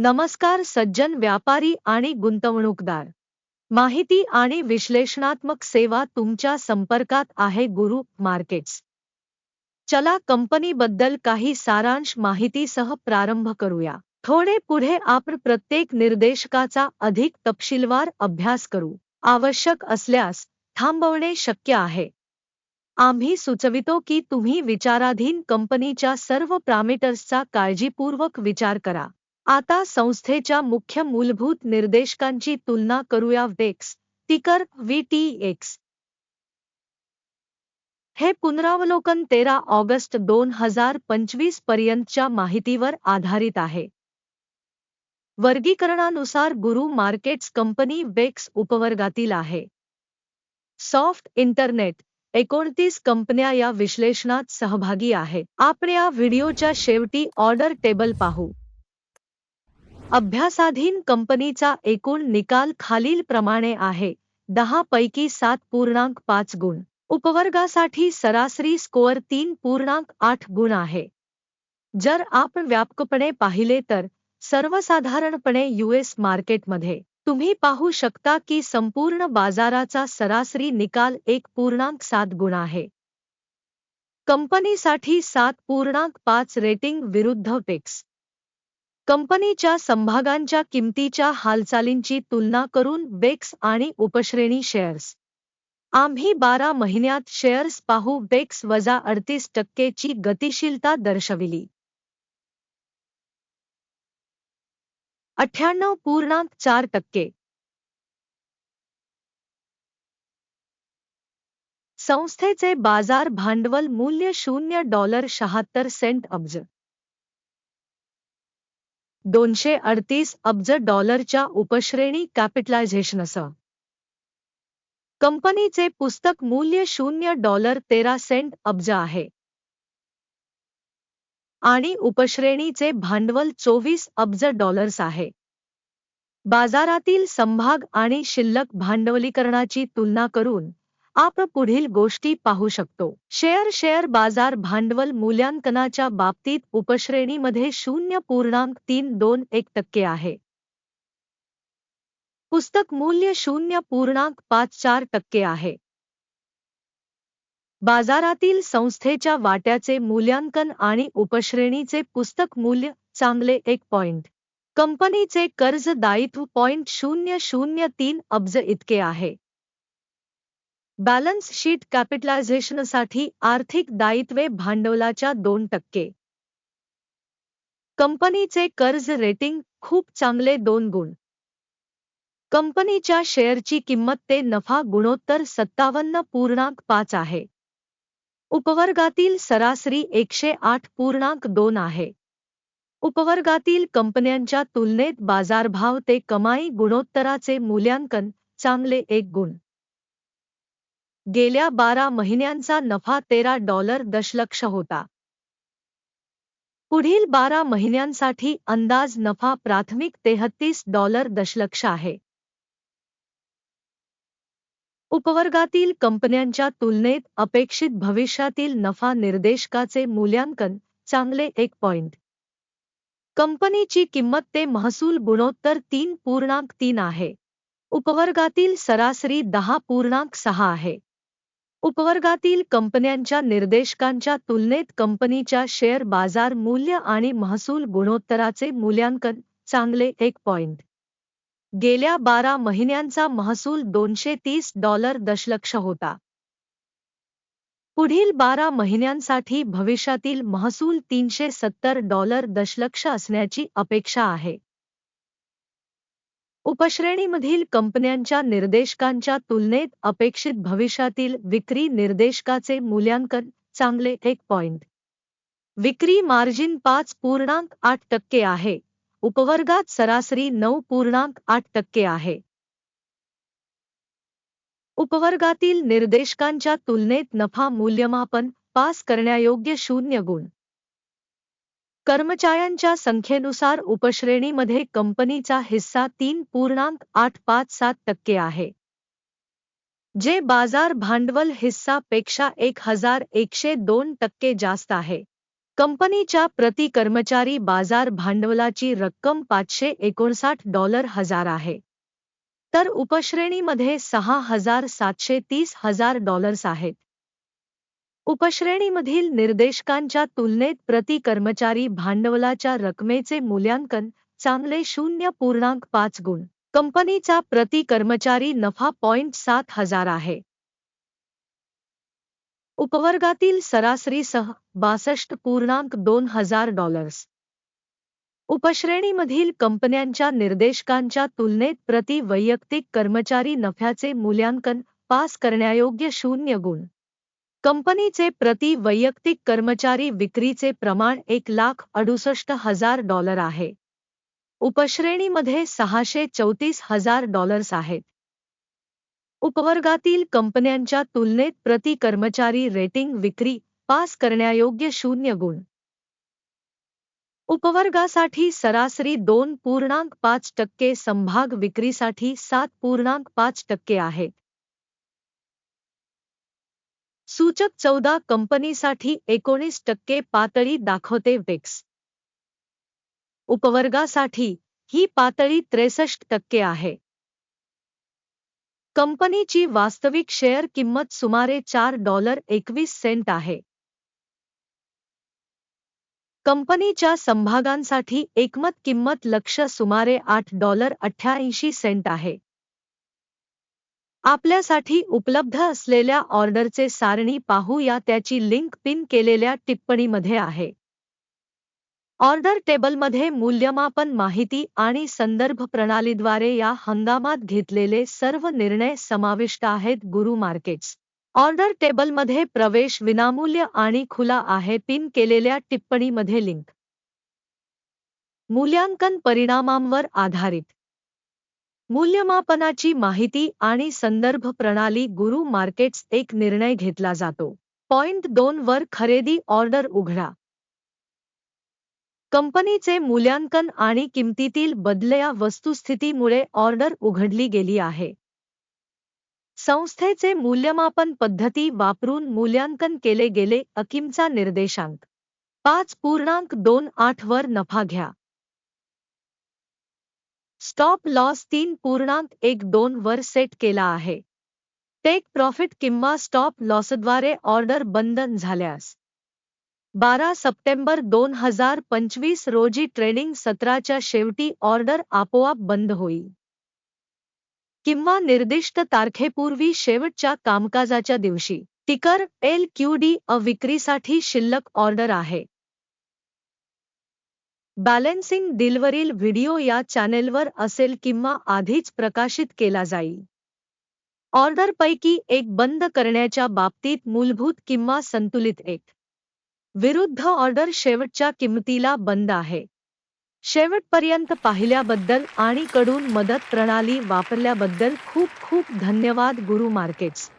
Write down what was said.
नमस्कार सज्जन व्यापारी आणि गुंतवणूकदार. माहिती आणि विश्लेषणात्मक सेवा तुमच्या संपर्कात आहे गुरु मार्केट्स. चला कंपनीबद्दल काही सारांश माहितीसह प्रारंभ करूया. थोडे पुढे आपण प्रत्येक निर्देशकाचा अधिक तपशीलवार अभ्यास करू. आवश्यक असल्यास थांबवणे शक्य आहे. आम्ही सुचवितो की तुम्ही विचाराधीन कंपनीच्या सर्व पॅरामीटर्सचा काळजीपूर्वक विचार करा. आता संस्थेच्या मुख्य मूलभूत निर्देशकांची तुलना करूया वेक्स तिकर व्हीटीएक्स हे पुनरावलोकन तेरा ऑगस्ट दोन हजार पंचवीस पर्यंतच्या माहितीवर आधारित आहे. वर्गीकरणानुसार गुरु मार्केट्स कंपनी वेक्स उपवर्गातील आहे. सॉफ्ट इंटरनेट एकोणतीस कंपन्या या विश्लेषणात सहभागी आहे. आपण या व्हिडिओच्या शेवटी ऑर्डर टेबल पाहू. अभ्यासाधीन कंपनीचा एकूण निकाल खालीलप्रमाणे आहे. दहा पैकी सात पूर्णांक पाच गुण. उपवर्गासाठी सरासरी स्कोअर तीन पूर्णांक आठ गुण आहे. जर आपण व्यापकपणे पाहिले तर सर्वसाधारणपणे यूएस मार्केटमध्ये तुम्ही पाहू शकता की संपूर्ण बाजाराचा सरासरी निकाल एक पूर्णांक सात गुण आहे. कंपनीसाठी सात पूर्णांक पाच रेटिंग विरुद्ध टेक्स कंपनीच्या संभागांच्या किमतीच्या हालचालींची तुलना करून बेक्स आणि उपश्रेणी शेअर्स. आम्ही बारा महिन्यात शेअर्स पाहू बेक्स वजा अडतीस टक्केची गतिशीलता दर्शविली. अठ्ठ्याण्णव पूर्णांक चार टक्के. संस्थेचे बाजार भांडवल मूल्य शून्य डॉलर शहात्तर सेंट अब्ज. दोनशे अडतीस अब्ज डॉलरच्या उपश्रेणी कॅपिटलायझेशनसह कंपनीचे पुस्तक मूल्य शून्य डॉलर तेरा सेंट अब्ज आहे. आणि उपश्रेणीचे भांडवल चोवीस अब्ज डॉलर्स आहे. बाजारातील संभाग आणि शिल्लक भांडवलीकरणाची तुलना करून आपण पुढील गोष्टी पाहू शकतो. शेअर शेअर बाजार भांडवल मूल्यांकनाच्या बाबतीत उपश्रेणीमध्ये शून्य पूर्णांक तीन दोन एक टक्के आहे. पुस्तक मूल्य शून्य पूर्णांक पाच चार टक्के आहे. बाजारातील संस्थेच्या वाट्याचे मूल्यांकन आणि उपश्रेणीचे पुस्तक मूल्य चांगले एक पॉइंट. कंपनीचे कर्ज दायित्व पॉइंट शून्य शून्य तीन अब्ज इतके आहे. बॅलन्स शीट कॅपिटलायझेशनसाठी आर्थिक दायित्वे भांडवलाच्या दोन टक्के. कंपनीचे कर्ज रेटिंग खूप चांगले दोन गुण. कंपनीच्या शेअरची किंमत ते नफा गुणोत्तर सत्तावन्न पूर्णांक पाच आहे. उपवर्गातील सरासरी एकशे आठ पूर्णांक दोन आहे. उपवर्गातील कंपन्यांच्या तुलनेत बाजारभाव ते कमाई गुणोत्तराचे मूल्यांकन चांगले एक गुण. गेल्या बारा महिन्यांचा नफा तेरा डॉलर दशलक्ष होता. पुढील बारा महिन्यांसाठी अंदाज नफा प्राथमिक तेहत्तीस डॉलर दशलक्ष आहे. उपवर्गातील कंपन्यांच्या तुलनेत अपेक्षित भविष्यातील नफा निर्देशकाचे मूल्यांकन चांगले एक पॉइंट. कंपनीची किंमत ते महसूल गुणोत्तर तीन पूर्णांक तीन आहे. उपवर्गातील सरासरी दहा पूर्णांक सहा आहे. उपवर्गातील कंपन्यांच्या निर्देशकांच्या तुलनेत कंपनीच्या शेअर बाजार मूल्य आणि महसूल गुणोत्तराचे मूल्यांकन चांगले एक पॉइंट गेल्या बारा महिन्यांचा महसूल दोनशे तीस डॉलर दशलक्ष होता. पुढील बारा महिन्यांसाठी भविष्यातील महसूल तीनशे सत्तर डॉलर दशलक्ष असण्याची अपेक्षा आहे. उपश्रेणीमधील कंपन्यांच्या निर्देशकांच्या तुलनेत अपेक्षित भविष्यातील विक्री निर्देशकाचे मूल्यांकन चांगले एक पॉइंट विक्री मार्जिन पाच पूर्णांक आठ टक्के आहे. उपवर्गात सरासरी नऊ पूर्णांक आठ टक्के आहे. उपवर्गातील निर्देशकांच्या तुलनेत नफा मूल्यमापन पास करण्यायोग्य शून्य गुण. कर्मचाऱ्यांच्या संख्येनुसार उपश्रेणीमध्ये कंपनीचा हिस्सा तीन पूर्णांक आठ पाच सात टक्के आहे. जे बाजार भांडवल हिस्सा पेक्षा एक हजार एकशे दोन टक्के जास्त आहे. कंपनीच्या प्रति कर्मचारी बाजार भांडवलाची रक्कम पाचशे एकोणसाठ डॉलर हजार आहे. तर उपश्रेणीमध्ये सहा हजार सातशे तीस हजार डॉलर्स आहेत. उपश्रेणीमधील निर्देशकांच्या तुलनेत प्रति कर्मचारी भांडवलाच्या रकमेचे मूल्यांकन चांगले शून्य पूर्णांक पाच गुण. कंपनीचा प्रति कर्मचारी नफा पॉइंट सात हजार आहे. उपवर्गातील सरासरीसह बासष्ट पूर्णांक दोन हजार डॉलर्स. उपश्रेणीमधील कंपन्यांच्या निर्देशकांच्या तुलनेत प्रति वैयक्तिक कर्मचारी नफ्याचे मूल्यांकन पास करण्यायोग्य शून्य गुण. कंपनीचे प्रति वैयक्तिक कर्मचारी विक्रीचे प्रमाण एक लाख अडुसष्ट हजार डॉलर आहे. उपश्रेणीमध्ये सहाशे चौतीस हजार डॉलर्स आहेत. उपवर्गातील कंपन्यांच्या तुलनेत प्रति कर्मचारी रेटिंग विक्री पास करण्यायोग्य शून्य गुण. उपवर्गासाठी सरासरी दोन पूर्णांक पाच टक्के संभाग विक्रीसाठी सात पूर्णांक पाच टक्के आहेत. सूचक चौदा कंपनीसाठी एकोणीस टक्के पातळी दाखवते वेक्स. उपवर्गासाठी ही पातळी त्रेसष्ट टक्के आहे. कंपनीची वास्तविक शेअर किंमत सुमारे चार डॉलर एकवीस सेंट आहे. कंपनीच्या संभागांसाठी एकमत किंमत लक्ष सुमारे आठ डॉलर अठ्ठ्याऐंशी सेंट आहे. आपल्यासाठी उपलब्ध असलेल्या ऑर्डरचे सारणी पाहू या त्याची लिंक पिन केलेल्या टिप्पणीमध्ये आहे. ऑर्डर टेबलमध्ये मूल्यमापन माहिती आणि संदर्भ प्रणालीद्वारे या हंगामात घेतलेले सर्व निर्णय समाविष्ट आहेत गुरु मार्केट्स. ऑर्डर टेबलमध्ये प्रवेश विनामूल्य आणि खुला आहे पिन केलेल्या टिप्पणीमध्ये लिंक. मूल्यांकन परिणामांवर आधारित. मूल्यमापनाची माहिती आणि संदर्भ प्रणाली गुरु मार्केट्स एक निर्णय घेतला जातो. पॉइंट दोन वर खरेदी ऑर्डर उघडा. कंपनीचे मूल्यांकन आणि किमतीतील बदलया वस्तुस्थितीमुळे ऑर्डर उघडली गेली आहे. संस्थेचे मूल्यमापन पद्धती वापरून मूल्यांकन केले गेले अकिमचा निर्देशांक. पाच पूर्णांक दोन आठ वर नफा घ्या. स्टॉप लॉस तीन पूर्णांक एक दोन वर सेट केला आहे. टेक प्रॉफिट किंवा स्टॉप लॉसद्वारे ऑर्डर बंद झाल्यास. बारा सप्टेंबर दोन हजार पंचवीस रोजी ट्रेडिंग सत्राच्या शेवटी ऑर्डर आपोआप बंद होईल. किंवा निर्दिष्ट तारखेपूर्वी शेवटच्या कामकाजाच्या दिवशी. टिकर एल क्यू डी अ विक्रीसाठी शिल्लक ऑर्डर आहे. बॅलेन्सिंग डीलवरील व्हिडिओ या चॅनेलवर असेल किंवा आधीच प्रकाशित केला जाईल. ऑर्डरपैकी एक बंद करण्याच्या बाबतीत मूलभूत किंवा संतुलित एक. विरुद्ध ऑर्डर शेवटच्या किंमतीला बंद आहे. शेवटपर्यंत पाहिल्याबद्दल आणि कडून मदत प्रणाली वापरल्याबद्दल खूप खूप धन्यवाद गुरु मार्केट्स